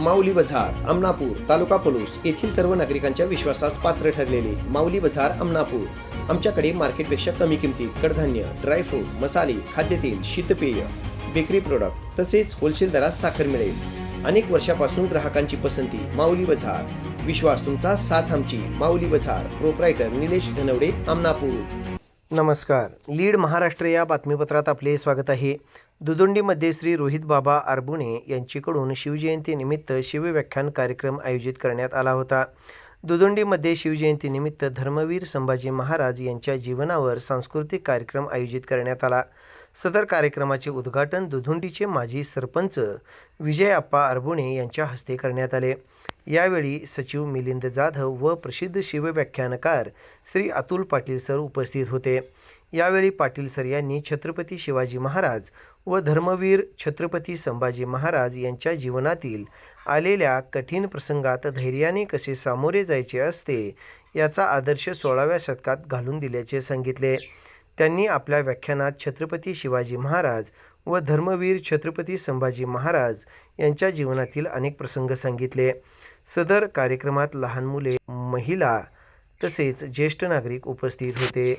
माऊली बझार अमनापूर तालुका पलूस येथील सर्व नागरिकांच्या विश्वासास पात्र ठरलेले माऊली बझार अमनापूर. आमच्याकडे मार्केटपेक्षा कमी किमतीत कडधान्य ड्रायफ्रूट मसाले खाद्यतेल शीतपेय बेकरी प्रोडक्ट तसेच होलसेल दरात साखर मिळेल. अनेक वर्षापासून ग्राहकांची पसंती माऊली बझार विश्वास तुमचा साथ आमची माऊली बझार प्रोप्रायटर निलेश धनवडे अमनापूर. नमस्कार. लीड महाराष्ट्र या बातमीपत्रात आपले स्वागत आहे. दुदुंडीमध्ये श्री रोहित बाबा आरबुणे यांच्याकडून शिवजयंतीनिमित्त शिवव्याख्यान कार्यक्रम आयोजित करण्यात आला होता. दुदुंडीमध्ये शिवजयंतीनिमित्त धर्मवीर संभाजी महाराज यांच्या जीवनावर सांस्कृतिक कार्यक्रम आयोजित करण्यात आला. सदर कार्यक्रमाचे उद्घाटन दुधुंडीचे माजी सरपंच विजय आप्पा आरबुणे यांच्या हस्ते करण्यात आले. यावेळी सचिव मिलिंद जाधव व प्रसिद्ध शिवव्याख्यानकार श्री अतुल पाटील सर उपस्थित होते. यावेळी पाटील सर यांनी छत्रपती शिवाजी महाराज व धर्मवीर छत्रपती संभाजी महाराज यांच्या जीवनातील आलेल्या कठीण प्रसंगात धैर्याने कसे सामोरे जायचे असते याचा आदर्श सोळाव्या शतकात घालून दिल्याचे सांगितले. त्यांनी आपल्या व्याख्यानात छत्रपती शिवाजी महाराज व धर्मवीर छत्रपती संभाजी महाराज यांच्या जीवनातील अनेक प्रसंग सांगितले. सदर कार्यक्रमात लहान मुले महिला तसेच ज्येष्ठ नागरिक उपस्थित होते.